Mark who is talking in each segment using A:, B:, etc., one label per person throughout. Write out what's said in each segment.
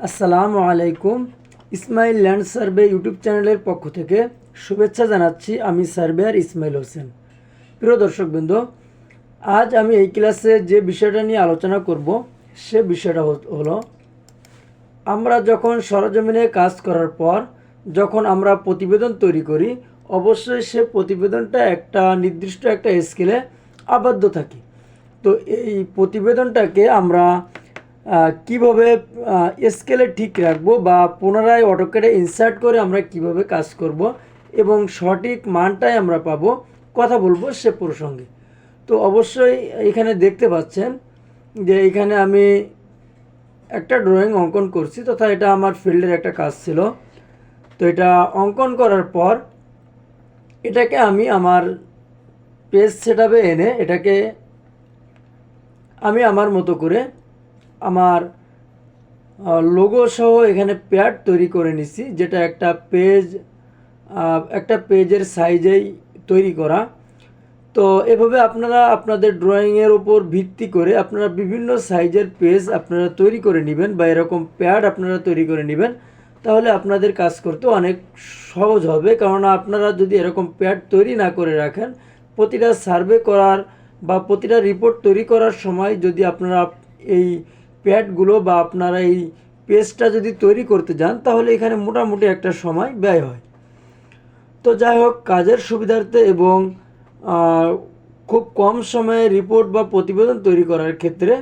A: আসসালামু আলাইকুম। Ismail land survey YouTube চ্যানেলের পক্ষ থেকে শুভেচ্ছা জানাচ্ছি আমি সার্ভেয়ার ইসমাইল হোসেন। প্রিয় দর্শকবৃন্দ, আজ আমি এই ক্লাসে যে বিষয়টা নিয়ে আলোচনা করব, সে বিষয়টা হল- আমরা যখন সরজমিনে কাজ করার পর যখন আমরা প্রতিবেদন তৈরি করি, অবশ্যই সে প্রতিবেদনটা একটা নির্দিষ্ট একটা স্কেলে আবদ্ধ থাকি। তো এই প্রতিবেদনটাকে আমরা কীভাবে স্কেলে ঠিক রাখব বা পুনরায় অটোকেটে ইনসার্ট করে আমরা কীভাবে কাজ করব এবং সঠিক মানটাই আমরা পাবো, কথা বলব সে প্রসঙ্গে। তো অবশ্যই এখানে দেখতে পাচ্ছেন যে এখানে আমি একটা ড্রয়িং অঙ্কন করছি, তথা এটা আমার ফিল্ডের একটা কাজ ছিল। তো এটা অঙ্কন করার পর এটাকে আমি আমার পেজ সেট এনে এটাকে আমি আমার মতো করে আমার লোগো সহ এখানে প্যাড তৈরি করে নিছি, যেটা একটা পেজ একটা পেজের সাইজেই তৈরি করা। তো এভাবে আপনারা আপনাদের ড্রয়িংয়ের ওপর ভিত্তি করে আপনারা বিভিন্ন সাইজের পেজ আপনারা তৈরি করে নেবেন বা এরকম প্যাড আপনারা তৈরি করে নেবেন, তাহলে আপনাদের কাজ করতে অনেক সহজ হবে। কারণ আপনারা যদি এরকম প্যাড তৈরি না করে রাখেন, প্রতিটা সার্ভে করার বা প্রতিটা রিপোর্ট তৈরি করার সময় যদি আপনারা এই প্যাডগুলো বা আপনারা এই পেজটা যদি তৈরি করতে যান, তাহলে এখানে মোটামুটি একটা সময় ব্যয় হয়। তো যাই হোক, কাজের সুবিধার্থে এবং খুব কম সময়ে রিপোর্ট বা প্রতিবেদন তৈরি করার ক্ষেত্রে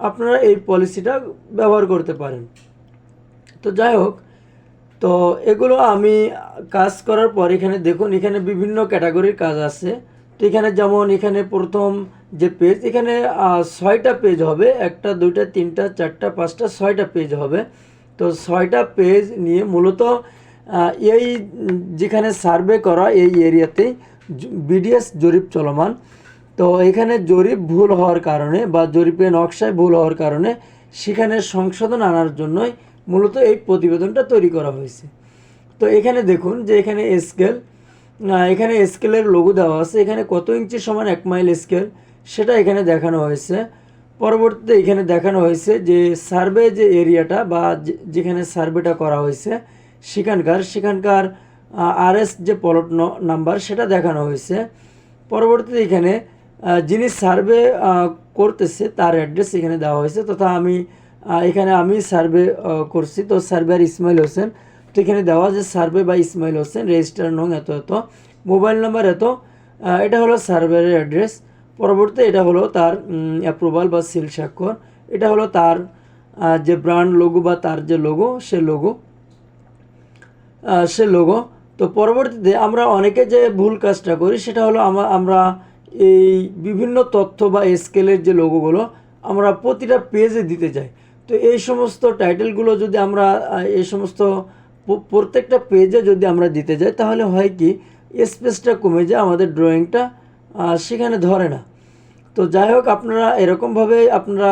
A: আপনারা এই পলিসিটা ব্যবহার করতে পারেন। তো যাই হোক, তো এগুলো আমি কাজ করার পর এখানে দেখুন, এখানে বিভিন্ন ক্যাটাগরির কাজ আছে। তো এখানে যেমন এখানে প্রথম যে পেজ এখানে ছয়টা পেজ হবে। একটা, দুইটা, তিনটা, চারটা, পাঁচটা, ছয়টা পেজ হবে। তো ছয়টা পেজ নিয়ে মূলত এই যেখানে সার্ভে করা এই এরিয়াতেই বিডিএস জরিপ চলমান। তো এখানে জরিপ ভুল হওয়ার কারণে বা জরিপে নকশায় ভুল হওয়ার কারণে সেখানে সংশোধন আনার জন্যই মূলত এই প্রতিবেদনটা তৈরি করা হয়েছে। তো এখানে দেখুন যে এখানে স্কেল এখানে স্কেলের লোগো দেওয়া আছে। এখানে কত ইঞ্চি সমান এক মাইল স্কেল সেটা এখানে দেখানো হয়েছে। পরবর্তীতে এখানে দেখানো হয়েছে যে সার্ভে যে এরিয়াটা বা যেখানে সার্ভেটা করা হয়েছে সেখানকার সেখানকার আরএস যে পলট নাম্বার সেটা দেখানো হয়েছে। পরবর্তীতে এখানে যিনি সার্ভে করতেছে তার অ্যাড্রেস এখানে দেওয়া হয়েছে তথা আমি এখানে আমি সার্ভে করছি। তো সার্ভেয়ার ইসমাইল হোসেন, তো এখানে দেওয়া যে সার্ভে বা ইসমাইল হোসেন, রেজিস্টার নং এত এত, মোবাইল নাম্বার এত এটা হলো সার্ভেয়ারের অ্যাড্রেস। পরবর্তী এটা হলো তার অ্যাপ্রুভাল বা সিল স্বাক্ষর। এটা হলো তার যে ব্র্যান্ড লোগো বা তার যে লোগো সে লোগো সে লোগো তো পরবর্তীতে আমরা অনেকে যে ভুল কাজটা করি, সেটা হলো আমা- আমরা এই বিভিন্ন তথ্য বা স্কেলের যে লোগোগুলো আমরা প্রতিটা পেজে দিতে যাই তো এই সমস্ত টাইটেলগুলো যদি আমরা এই সমস্ত প্রত্যেকটা পেজে যদি আমরা দিতে যাই, তাহলে হয় কি স্পেসটা কমে যায়, আমাদের ড্রয়িংটা সেখানে ধরে না। তো যাই হোক আপনারা এরকমভাবে আপনারা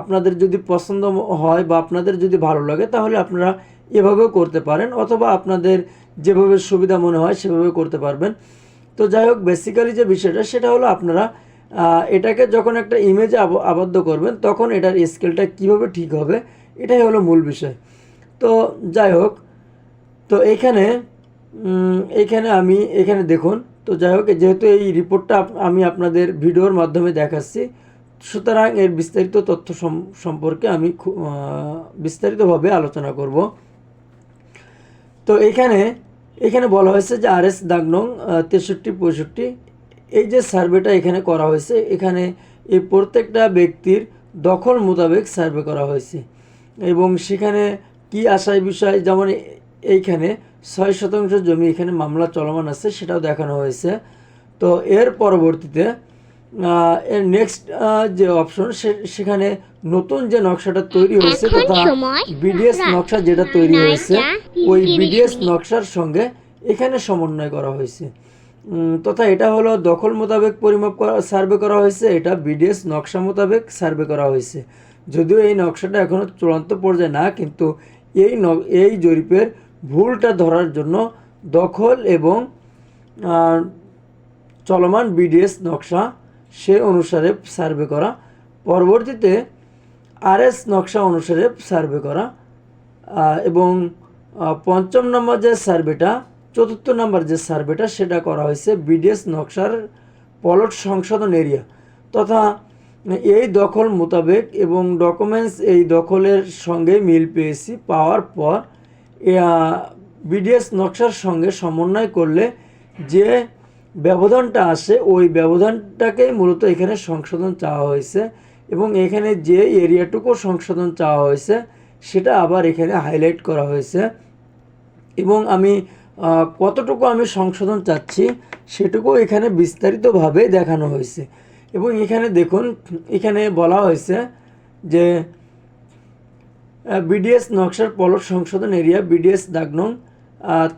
A: আপনাদের যদি পছন্দ হয় বা আপনাদের যদি ভালো লাগে তাহলে আপনারা এভাবেও করতে পারেন অথবা আপনাদের যেভাবে সুবিধা মনে হয় সেভাবে করতে পারবেন। তো যাই হোক বেসিক্যালি যে বিষয়টা সেটা হলো আপনারা এটাকে যখন একটা ইমেজে আবদ্ধ করবেন তখন এটার স্কেলটা কীভাবে ঠিক হবে এটাই হলো মূল বিষয়। তো যাই হোক তো এইখানে উম, এইখানে আমি এখানে দেখুন তো যাই হোক, যেহেতু এই রিপোর্টটা আমি আপনাদের ভিডিওর মাধ্যমে দেখাচ্ছি, সুতরাং এর বিস্তারিত তথ্য সম- সম্পর্কে আমি বিস্তারিতভাবে আলোচনা করব। তো এখানে এখানে বলা হয়েছে যে আর এস দাগনং তেষট্টি, পঁয়ষট্টি, এই যে সার্ভেটা এখানে করা হয়েছে, এখানে এই প্রত্যেকটা ব্যক্তির দখল মোতাবেক সার্ভে করা হয়েছে। এবং সেখানে কি আশায় বিষয় যেমন এইখানে ছয় শতাংশ জমি এখানে মামলা চলমান আছে সেটাও দেখানো হয়েছে। তো এর পরবর্তীতে এর নেক্সট যে অপশন সেখানে নতুন যে নকশাটা তৈরি হয়েছে তথা বিডিএস নকশা যেটা তৈরি হয়েছে ওই বিডিএস নকশার সঙ্গে এখানে সমন্বয় করা হয়েছে। তথা এটা হলো দখল মোতাবেক পরিমাপ করা সার্ভে করা হয়েছে এটা বিডিএস নকশা মোতাবেক সার্ভে করা হয়েছে। যদিও এই নকশাটা এখনও চূড়ান্ত পর্যায়ে না কিন্তু এই এই জরিপের ভুলটা ধরার জন্য দখল এবং চলমান বিডিএস নকশা সে অনুসারে সার্ভে করা। পরবর্তীতে আরএস নকশা অনুসারে সার্ভে করা এবং পঞ্চম নম্বর যে সার্ভেটা, চতুর্থ নম্বর যে সার্ভেটা, সেটা করা হয়েছে বিডিএস নকশার পলট সংশোধন এরিয়া তথা এই দখল মোতাবেক এবং ডকুমেন্টস এই দখলের সঙ্গে মিল পেয়েছি পাওয়ার পর বিডিএস নকশার সঙ্গে সমন্বয় করলে যে ব্যবধানটা আসে, ওই ব্যবধানটাকেই মূলত এখানে সংশোধন চাওয়া হয়েছে এবং এখানে যে এরিয়াটুকু সংশোধন চাওয়া হয়েছে, সেটা আবার এখানে হাইলাইট করা হয়েছে। এবং আমি কতটুকু আমি সংশোধন চাচ্ছি, সেটুকু এখানে বিস্তারিতভাবে দেখানো হয়েছে। এবং এখানে দেখুন, এখানে বলা হয়েছে যে বিডিএস নকশার পলট সংশোধন এরিয়া বিডিএস দাগনং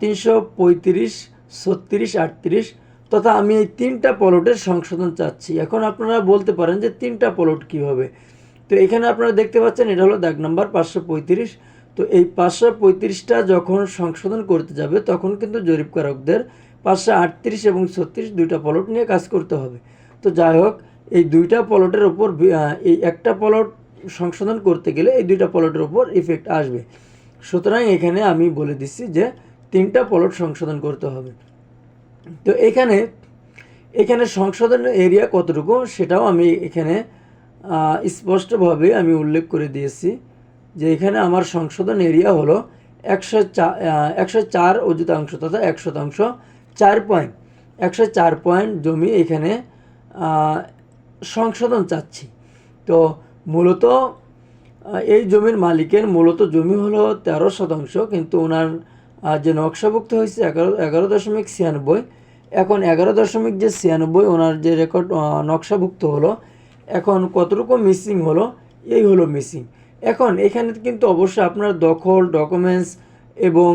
A: তিনশো পঁয়ত্রিশ, ছত্রিশ, আটত্রিশ তথা আমি এই তিনটা পলটের সংশোধন চাচ্ছি। এখন আপনারা বলতে পারেন যে তিনটা পলট কী হবে তো এখানে আপনারা দেখতে পাচ্ছেন এটা হলো দাগ নাম্বার পাঁচশো পঁয়ত্রিশ। তো এই পাঁচশো পঁয়ত্রিশটা যখন সংশোধন করতে যাবে, তখন কিন্তু জরিপকারকদের পাঁচশো আটত্রিশ এবং ছত্রিশ দুইটা পলট নিয়ে কাজ করতে হবে। তো যাই হোক, এই দুইটা পলটের ওপর এই একটা পলট সংশোধন করতে গেলে এই দুইটা পলটের ওপর ইফেক্ট আসবে। সুতরাং এখানে আমি বলে দিচ্ছি যে তিনটা পলট সংশোধন করতে হবে। তো এখানে এখানে সংশোধন এরিয়া কতটুকু সেটাও আমি এখানে স্পষ্টভাবে আমি উল্লেখ করে দিয়েছি যে এখানে আমার সংশোধন এরিয়া হলো একশো একশো চার অযুতাংশ তথা এক শতাংশ চার পয়েন্ট একশো চার পয়েন্ট জমি এখানে সংশোধন চাচ্ছি। তো মূলত এই জমির মালিকের মূলত জমি হলো তেরো শতাংশ, কিন্তু ওনার যে নকশাভুক্ত হয়েছে এগারো এগারো দশমিক ছিয়ানব্বই। এখন এগারো দশমিক যে ছিয়ানব্বই, ওনার যে রেকর্ড নকশাভুক্ত হলো, এখন কতটুকু মিসিং হলো, এই হলো মিসিং এখন এখানে কিন্তু অবশ্যই আপনার দখল ডকুমেন্টস এবং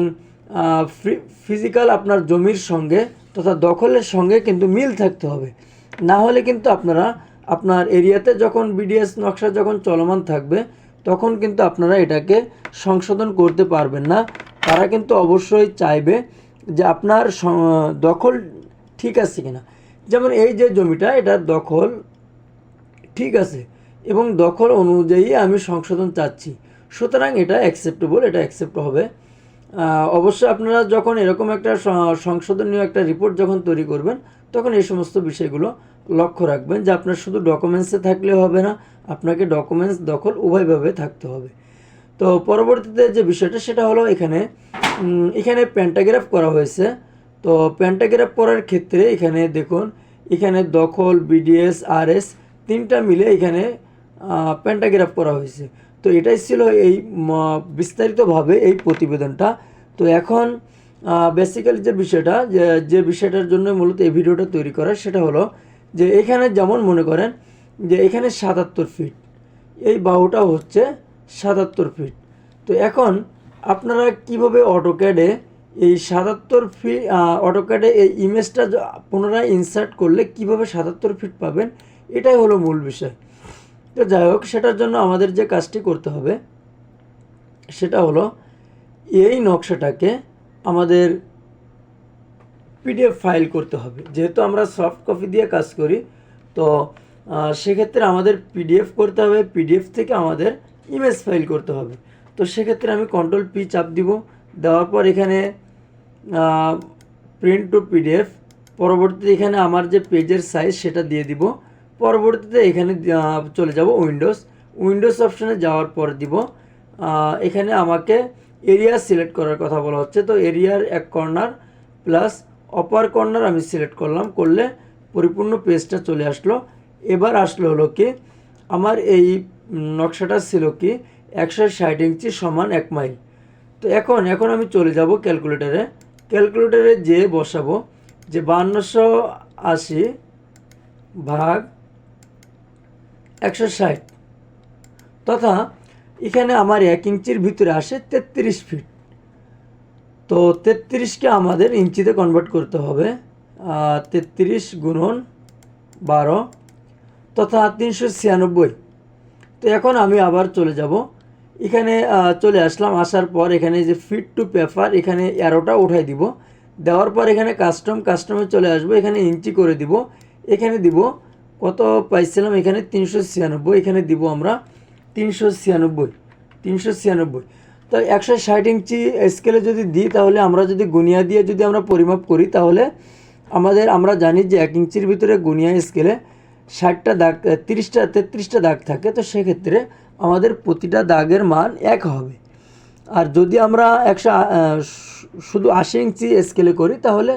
A: ফিজিক্যাল আপনার জমির সঙ্গে তথা দখলের সঙ্গে কিন্তু মিল থাকতে হবে। না হলে কিন্তু আপনারা আপনার এরিয়াতে যখন বিডিএস নকশা যখন চলমান থাকবে, তখন কিন্তু আপনারা এটাকে সংশোধন করতে পারবেন না। তারা কিন্তু অবশ্যই চাইবে যে আপনার দখল ঠিক আছে কিনা। যেমন এই যে জমিটা এটার দখল ঠিক আছে এবং দখল অনুযায়ী আমি সংশোধন চাচ্ছি। সুতরাং এটা অ্যাকসেপ্টেবল এটা অ্যাকসেপ্ট হবে। অবশ্যই আপনারা যখন এরকম একটা সংশোধনীয় একটা রিপোর্ট যখন তৈরি করবেন তখন এই সমস্ত বিষয়গুলো লক্ষ্য রাখবেন যে আপনার শুধু ডকুমেন্টসে থাকলে হবে না, আপনাকে ডকুমেন্টস দখল উভয়ভাবে থাকতে হবে। তো পরবর্তীতে যে বিষয়টা, সেটা হলো এখানে এখানে প্যান্টাগ্রাফ করা হয়েছে। তো প্যান্টাগ্রাফ করার ক্ষেত্রে এখানে দেখুন, এখানে দখল বিডিএস আরএস তিনটা মিলে এখানে প্যান্টাগ্রাফ করা হয়েছে। তো এটাই ছিল এই বিস্তারিতভাবে এই প্রতিবেদনটা। তো এখন বেসিক্যালি যে বিষয়টা, যে যে বিষয়টার জন্য মূলত এই ভিডিওটা তৈরি করা, সেটা হলো যে এখানে যেমন মনে করেন যে এখানে সাতাত্তর ফিট এই বাহুটা হচ্ছে সাতাত্তর ফিট তো এখন আপনারা কীভাবে অটোক্যাডে এই সাতাত্তর ফিট অটোক্যাডে এই ইমেজটা পুনরায় ইনসার্ট করলে কীভাবে সাতাত্তর ফিট পাবেন, এটাই হলো মূল বিষয়। তো যাই হোক, সেটার জন্য আমাদের যে কাজটি করতে হবে, সেটা হলো এই নকশাটাকে আমাদের পিডিএফ ফাইল করতে হবে। যেহেতু আমরা সফট কপি দিয়ে কাজ করি, তো সেক্ষেত্রে আমাদের পিডিএফ করতে হবে। পিডিএফ থেকে আমাদের ইমেজ ফাইল করতে হবে। তো সেক্ষেত্রে আমি কন্ট্রোল পি চাপ দিব। দেওয়ার পর এখানে প্রিন্ট টু পিডিএফ পরবর্তীতে এখানে আমার যে পেজের সাইজ সেটা দিয়ে দিব। পরবর্তীতে এখানে চলে যাব উইন্ডোজ উইন্ডোজ অপশানে যাওয়ার পর দিব। এখানে আমাকে এরিয়া সিলেক্ট করার কথা বলা হচ্ছে। তো এরিয়ার এক কর্নার প্লাস অপার কর্নার আমি সিলেক্ট করলাম, করলে পরিপূর্ণ পেজটা চলে আসলো। এবার আসলো হলো কি, আমার এই নকশাটা ছিল কি, একশো ষাট ইঞ্চি সমান এক মাইল তো এখন এখন আমি চলে যাব ক্যালকুলেটারে ক্যালকুলেটারে যে বসাবো, যে বান্নশো আশি ভাগ একশো ষাট। তথা এখানে আমার এক ইঞ্চির ভিতরে আসে তেত্রিশ ফিট। তো তেত্রিশকে আমাদের ইঞ্চিতে কনভার্ট করতে হবে তেত্রিশ গুণন বারো, তথা তিনশো ছিয়ানব্বই। তো এখন আমি আবার চলে যাব। এখানে চলে আসলাম, আসার পর এখানে যে ফিট টু পেপার এখানে অ্যারোটা উঠাই দিব। দেওয়ার পর এখানে কাস্টম কাস্টমে চলে আসব, এখানে ইঞ্চি করে দিব। এখানে দিব, কত পাইছিলাম? এখানে তিনশো ছিয়ানব্বই, এখানে দিব আমরা তিনশো ছিয়ানব্বই তিনশো ছিয়ানব্বই। তো একশো ষাট ইঞ্চি স্কেলে যদি দিই, তাহলে আমরা যদি গুনিয়া দিয়ে যদি আমরা পরিমাপ করি, তাহলে আমাদের, আমরা জানি যে এক ইঞ্চির ভিতরে গুনিয়া স্কেলে ষাটটা দাগ তিরিশটা, তেত্রিশটা দাগ থাকে। তো সেক্ষেত্রে আমাদের প্রতিটা দাগের মান এক হবে। আর যদি আমরা একশো শুধু আশি ইঞ্চি স্কেলে করি, তাহলে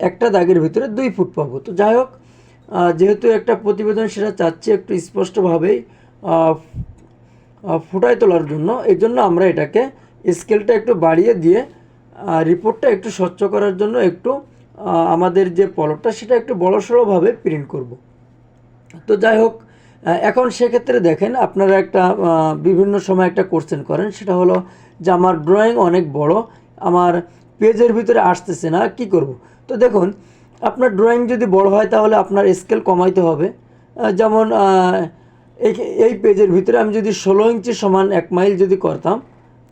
A: একটা দাগের ভিতরে দুই ফুট পাবো। তো যাই হোক যেহেতু একটা প্রতিবেদন সেটা চাচ্ছি একটু স্পষ্টভাবেই ফুটায় তোলার জন্য। এই জন্য আমরা এটাকে স্কেলটা একটু বাড়িয়ে দিয়ে রিপোর্টটা একটু স্বচ্ছ করার জন্য একটু আমাদের যে পলটটা সেটা একটু বড়সড়ভাবে প্রিন্ট করব। তো যাই হোক এখন সেক্ষেত্রে দেখেন, আপনারা একটা বিভিন্ন সময় একটা কোশ্চেন করেন, সেটা হলো যে আমার ড্রয়িং অনেক বড়, আমার পেজের ভিতরে আসতেছে না, কি করব? তো দেখুন, আপনার ড্রয়িং যদি বড় হয়, তাহলে আপনার স্কেল কমাইতে হবে। যেমন এই পেজের ভিতরে আমি যদি ষোলো ইঞ্চি সমান এক মাইল যদি করতাম,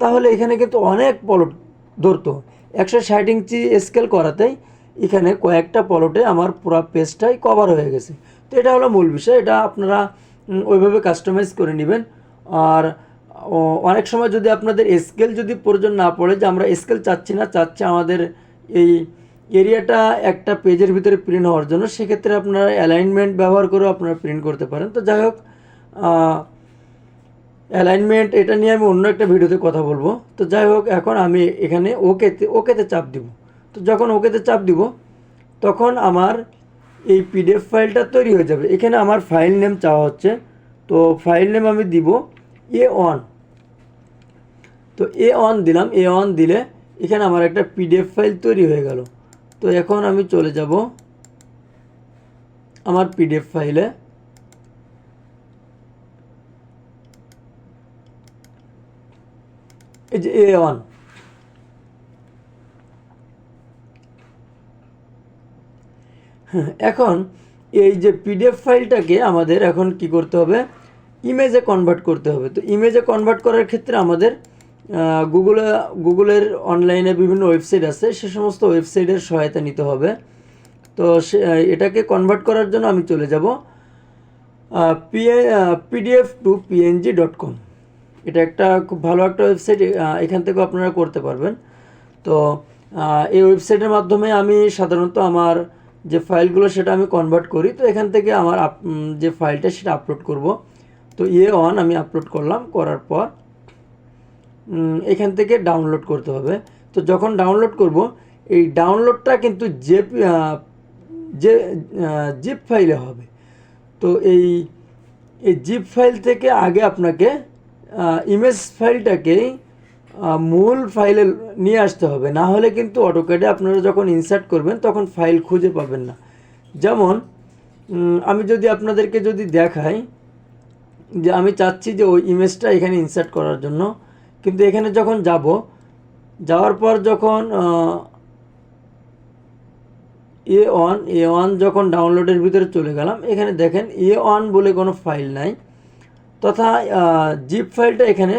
A: তাহলে এখানে কিন্তু অনেক পলট ধরতো। একশো ষাট ইঞ্চি স্কেল করাতেই এখানে কয়েকটা পলটে আমার পুরো পেজটাই কভার হয়ে গেছে। তো এটা হলো মূল বিষয়, এটা আপনারা ওইভাবে কাস্টমাইজ করে নেবেন। আর অনেক সময় যদি আপনাদের স্কেল যদি প্রয়োজন না পড়ে, যে আমরা স্কেল চাচ্ছি না, চাচ্ছি আমাদের এই এরিয়াটা একটা পেজের ভিতরে প্রিন্ট হওয়ার জন্য, সেক্ষেত্রে আপনারা অ্যালাইনমেন্ট ব্যবহার করেও আপনারা প্রিন্ট করতে পারেন। তো যাই হোক অ্যালাইনমেন্ট এটা নিয়ে আমি অন্য একটা ভিডিওতে কথা বলব। তো যাই হোক, এখন আমি এখানে ওকেতে ওকেতে চাপ দিব। তো যখন ওকেতে চাপ দিব, তখন আমার এই পিডিএফ ফাইলটা তৈরি হয়ে যাবে। এখানে আমার ফাইল নেম চাওয়া হচ্ছে। তো ফাইল নেম আমি দিব এ ওয়ান তো এ অন দিলাম। এ অন দিলে এখানে আমার একটা পিডিএফ ফাইল তৈরি হয়ে গেল। তো এখন আমি চলে যাব আমার পিডিএফ ফাইলে এই যে এ ওয়ান। এখন এই যে পিডিএফ ফাইলটাকে আমাদের এখন কি করতে হবে? ইমেজে কনভার্ট করতে হবে। তো ইমেজে কনভার্ট করার ক্ষেত্রে আমাদের গুগলে গুগলের অনলাইনে বিভিন্ন ওয়েবসাইট আছে। সে সমস্ত ওয়েবসাইটের সহায়তা নিতে হবে। তো সে এটাকে কনভার্ট করার জন্য আমি চলে যাব PA PDF to PNG dot com এটা একটা খুব ভালো একটা ওয়েবসাইট এখান থেকেও আপনারা করতে পারবেন। তো এই ওয়েবসাইটের মাধ্যমে আমি সাধারণত আমার যে ফাইলগুলো সেটা আমি কনভার্ট করি। তো এখান থেকে আমার যে ফাইলটা সেটা আপলোড করব। তো ইয়ে অন আমি আপলোড করলাম, করার পর এখান থেকে ডাউনলোড করতে হবে। তো যখন ডাউনলোড করব, এই ডাউনলোডটা কিন্তু যে যে জিপ ফাইলে হবে। তো এই এই জিপ ফাইল থেকে আগে আপনাকে ইমেজ ফাইলটাকে মূল ফাইলে নিয়ে আসতে হবে। না হলে কিন্তু অটোক্যাডে আপনারা যখন ইনসার্ট করবেন, তখন ফাইল খুঁজে পাবেন না। যেমন আমি যদি আপনাদেরকে যদি দেখাই, যে আমি চাচ্ছি যে ওই ইমেজটা এখানে ইনসার্ট করার জন্য, কিন্তু এখানে যখন যাব, যাওয়ার পর যখন এ ওয়ান এ ওয়ান যখন ডাউনলোডের ভিতরে চলে গেলাম, এখানে দেখেন এ ওয়ান বলে কোনো ফাইল নাই। তথা জিপ ফাইলটা এখানে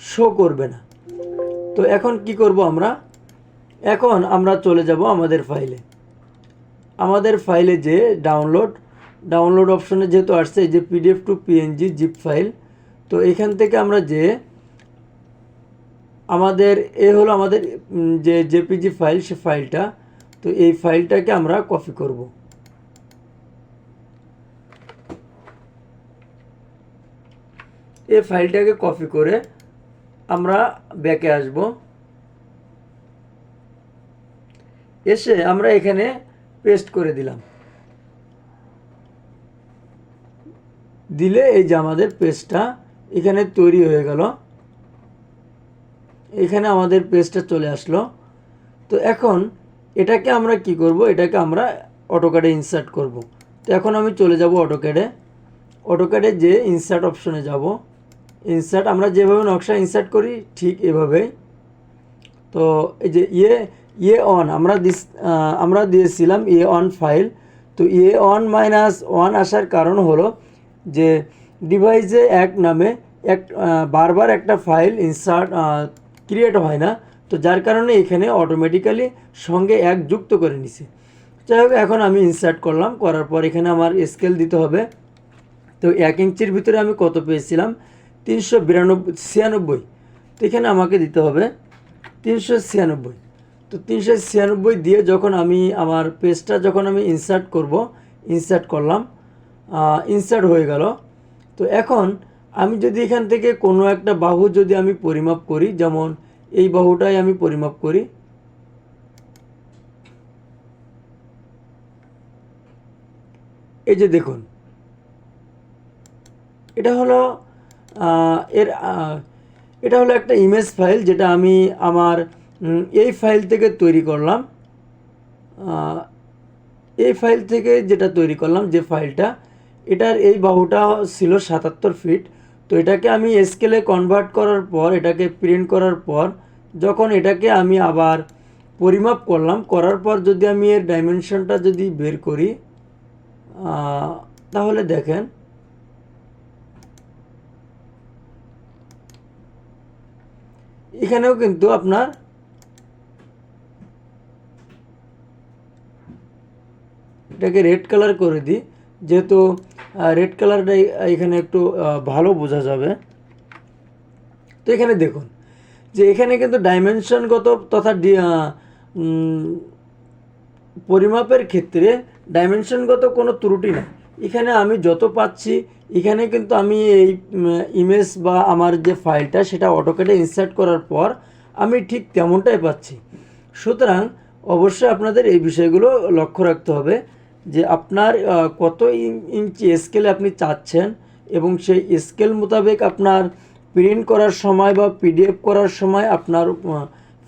A: শো করবে না। তো এখন কি করব আমরা? এখন আমরা চলে যাব আমাদের ফাইলে আমাদের ফাইলে যে ডাউনলোড ডাউনলোড অপশনে যেহেতু আসছে যে PDF to PNG zip file তো এখান থেকে আমরা যে আমাদের, এ হলো আমাদের যে জেপিজি ফাইল সে ফাইলটা তো এই ফাইলটাকে আমরা কপি করব। এই ফাইলটাকে কপি করে আমরা ব্যাকে আসব। এসে আমরা এখানে পেস্ট করে দিলাম। দিলে এই যে আমাদের পেজটা এখানে তৈরি হয়ে গেল। এখানে আমাদের পেজটা চলে আসলো। তো এখন এটাকে আমরা কি করব? এটাকে আমরা অটোক্যাডে ইনসার্ট করব। তো এখন আমি চলে যাব অটোক্যাডে অটোক্যাডে যে ইনসার্ট অপশনে যাব ইনসার্ট আমরা যেভাবে নকশা ইনসার্ট করি, ঠিক এভাবেই তো এই যে ইয়ে ইয়ে অন আমরা দিস আমরা দিয়েছিলাম ইয়ে অন ফাইল তো ইয়ে অন মাইনাস ওয়ান আসার কারণ হলো যে ডিভাইসে এক নামে এক বারবার একটা ফাইল ইনসার্ট ক্রিয়েট হয় না। তো যার কারণে এখানে অটোমেটিক্যালি সঙ্গে এক যুক্ত করে নিছে। যাই হোক, এখন আমি ইনসার্ট করলাম, করার পর এখানে আমার স্কেল দিতে হবে। তো এক ইঞ্চির ভিতরে আমি কত পেয়েছিলাম? তিনশো বিরানব্বই, ছিয়ানব্বই। তো এখানে আমাকে দিতে হবে তিনশো ছিয়ানব্বই। তো তিনশো ছিয়ানব্বই দিয়ে যখন আমি আমার পেজটা যখন আমি ইনসার্ট করব ইনসার্ট করলাম ইনসার্ট হয়ে গেল। তো এখন আমি যদি এখান থেকে কোনো একটা বাহু যদি আমি পরিমাপ করি, যেমন এই বাহুটাই আমি পরিমাপ করি, এই যে দেখুন, এটা হলো এর এটা হলো একটা ইমেজ ফাইল যেটা আমি আমার এই ফাইল থেকে তৈরি করলাম। এই ফাইল থেকে যেটা তৈরি করলাম যে ফাইলটা এটার এই বাহুটা ছিল সাতাত্তর ফিট তো এটাকে আমি স্কেলে কনভার্ট করার পর, এটাকে প্রিন্ট করার পর, যখন এটাকে আমি আবার পরিমাপ করলাম, করার পর যদি আমি এর ডাইমেনশনটা যদি বের করি তাহলে দেখেন এখানেও কিন্তু আপনার এটাকে রেড কালার করে দিই, যেহেতু রেড কালারটা এখানে একটু ভালো বোঝা যাবে। তো এখানে দেখুন, যে এখানে কিন্তু ডাইমেনশনগত তথা পরিমাপের ক্ষেত্রে ডাইমেনশনগত কোনো ত্রুটি নেই। এখানে আমি যত পাচ্ছি, এখানে কিন্তু আমি এই ইমেজ বা আমার যে ফাইলটা সেটা অটোকেটে ইনসার্ট করার পর আমি ঠিক তেমনটাই পাচ্ছি। সুতরাং অবশ্যই আপনাদের এই বিষয়গুলো লক্ষ্য রাখতে হবে যে আপনার কত ইঞ্চি স্কেলে আপনি চাচ্ছেন এবং সেই স্কেল মোতাবেক আপনার প্রিন্ট করার সময় বা পিডিএফ করার সময় আপনার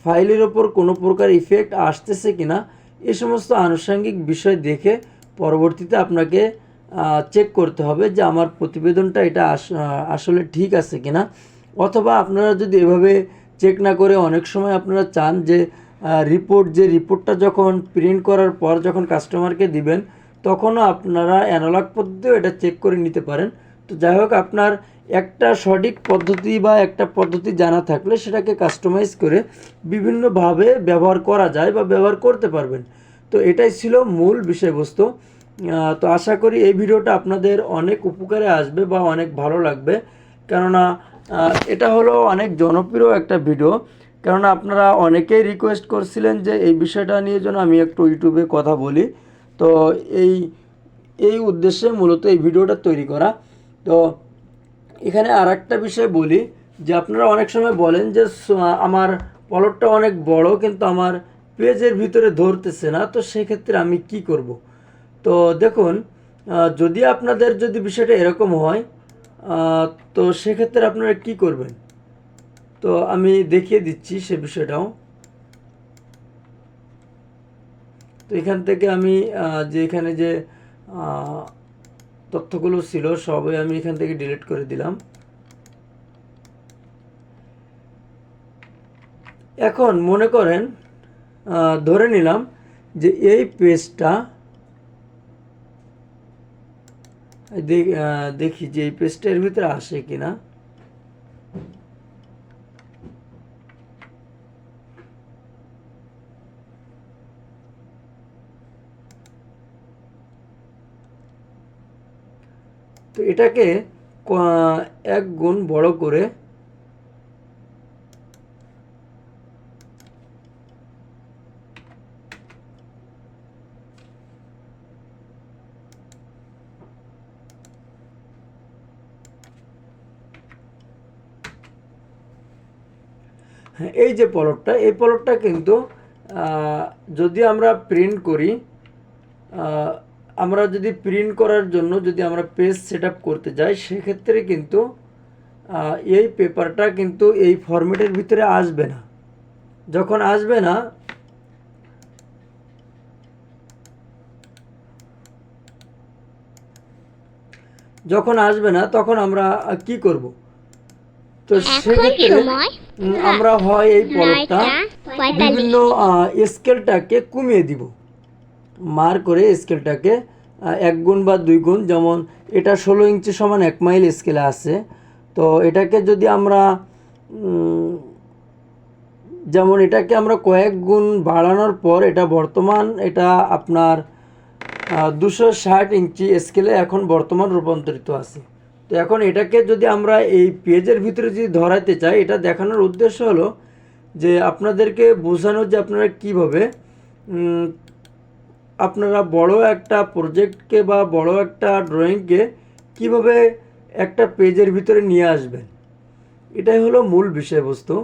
A: ফাইলের ওপর কোনো প্রকার ইফেক্ট আসতেছে কিনা, এ সমস্ত আনুষঙ্গিক বিষয় দেখে পরবর্তীতে আপনাকে চেক করতে হবে যে আমার প্রতিবেদনটা এটা আসলে ঠিক আছে কিনা। অথবা আপনারা যদি এভাবে চেক না করে অনেক সময় আপনারা চান যে রিপোর্ট যে রিপোর্টটা যখন প্রিন্ট করার পর যখন কাস্টমারকে দিবেন, তখনও আপনারা অ্যানালগ পদ্ধতিও এটা চেক করে নিতে পারেন। তো যাই হোক, আপনার একটা সঠিক পদ্ধতি বা একটা পদ্ধতি জানা থাকলে সেটাকে কাস্টমাইজ করে বিভিন্নভাবে ব্যবহার করা যায় বা ব্যবহার করতে পারবেন। তো এটাই ছিল মূল বিষয়বস্তু। তো আশা করি এই ভিডিওটা আপনাদের অনেক উপকারে আসবে বা অনেক ভালো লাগবে। কেননা এটা হলো অনেক জনপ্রিয় একটা ভিডিও। কেননা, আপনারা অনেকেই রিকোয়েস্ট করছিলেন যে এই বিষয়টা নিয়ে যেন আমি একটু ইউটিউবে কথা বলি। তো এই এই উদ্দেশ্যে মূলত এই ভিডিওটা তৈরি করা। তো এখানে আর একটা বিষয় বলি, যে আপনারা অনেক সময় বলেন যে আমার পলটটা অনেক বড়, কিন্তু আমার পেজের ভিতরে ধরতেছে না। তো সেক্ষেত্রে আমি কি করব? তো দেখুন যদি আপনাদের যদি বিষয়টা এরকম হয় তো সেক্ষেত্রে আপনারা কি করবেন? তো আমি দেখিয়ে দিচ্ছি সে বিষয়টাও। তো এখান থেকে আমি যে এখানে যে তথ্যগুলো ছিল, সবই আমি এখান থেকে ডিলিট করে দিলাম। এখন মনে করেন ধরে নিলাম যে এই পেজটা দেখ- যে এই পেজটা এর ভিতরে আসে কিনা। তো এটাকে এক গুণ বড় করে এই যে পলটটা, এই পলটটা কিন্তু যদি আমরা প্রিন্ট করি আমরা যদি প্রিন্ট করার জন্য যদি আমরা পেজ সেট করতে যাই, সেক্ষেত্রে কিন্তু এই পেপারটা কিন্তু এই ফরম্যাটের ভিতরে আসবে না। যখন আসবে না, যখন আসবে না, তখন আমরা কি করব? তো সেক্ষেত্রে আমরা হয় এই পলটটা বিভিন্ন স্কেলটাকে কমিয়ে দিব। মার করে স্কেলটাকে এক গুণ বা দুই গুণ যেমন এটা ষোলো ইঞ্চি সমান এক মাইল স্কেলে আছে। তো এটাকে যদি আমরা যেমন এটাকে আমরা কয়েক গুণ বাড়ানোর পর এটা বর্তমান এটা আপনার দুশো ষাট ইঞ্চি স্কেলে এখন বর্তমান রূপান্তরিত আছে। তো এখন এটাকে যদি আমরা এই পেজের ভিতরে যদি ধরাতে চাই, এটা দেখানোর উদ্দেশ্য হলো যে আপনাদেরকে বোঝানো যে আপনারা কীভাবে আপনারা বড় একটা প্রজেক্টকে বা বড় একটা ড্রয়িংকে কীভাবে একটা পেজের ভিতরে নিয়ে আসবেন। এটাই হলো মূল বিষয়বস্তু।